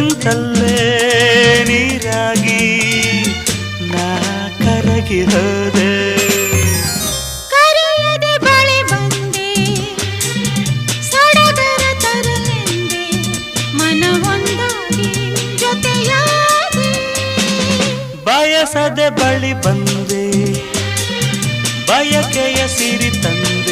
ನಿಂತಲ್ಲೇ ನೀರಾಗಿ ನಾ ಕರಗಿ ಹೋದೆ ಕರೆಯದೆ ಬಳಿ ಬಂದೆ ಸಡಗರ ತರಲೆಂದೆ ಮನವೊಂದಾಗಿ ಜೊತೆಯಾಗಿ. ಬಯಸದೆ ಬಳಿ ಬಂದೆ ಬಯಕೆಯ ಸಿರಿ ತಂದೆ.